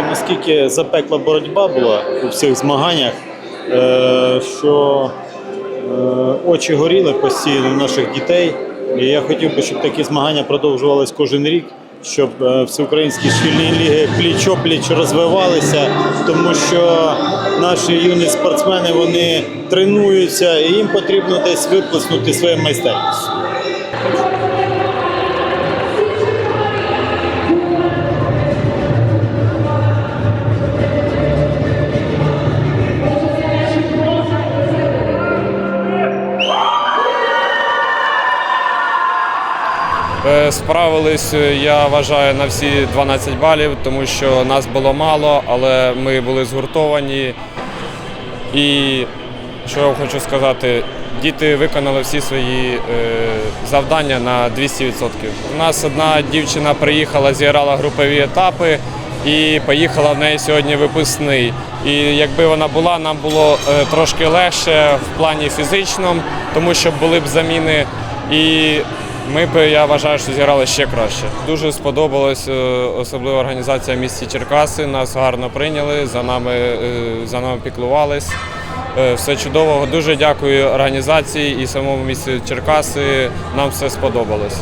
Що наскільки запекла боротьба була у всіх змаганнях, е, що е, очі горіли постійно наших дітей. І я хотів би, щоб такі змагання продовжувалися кожен рік, щоб е, всеукраїнські шкільні ліги пліч-опліч розвивалися, тому що наші юні спортсмени вони тренуються і їм потрібно десь виплеснути своє майстерність. Справились, е, я вважаю, на всі 12 балів, тому що нас було мало, але ми були згуртовані. І що я хочу сказати, діти виконали всі свої е, завдання на 200%. У нас одна дівчина приїхала, зіграла групові етапи і поїхала в неї сьогодні випускний. І якби вона була, нам було е, трошки легше в плані фізичному, тому що були б заміни. І ми б, я вважаю, що зіграли ще краще. Дуже сподобалась особлива організація місті Черкаси. Нас гарно прийняли, за нами, е, за нами піклувались. Е, Все чудово. Дуже дякую організації і самому місті Черкаси. Нам все сподобалось.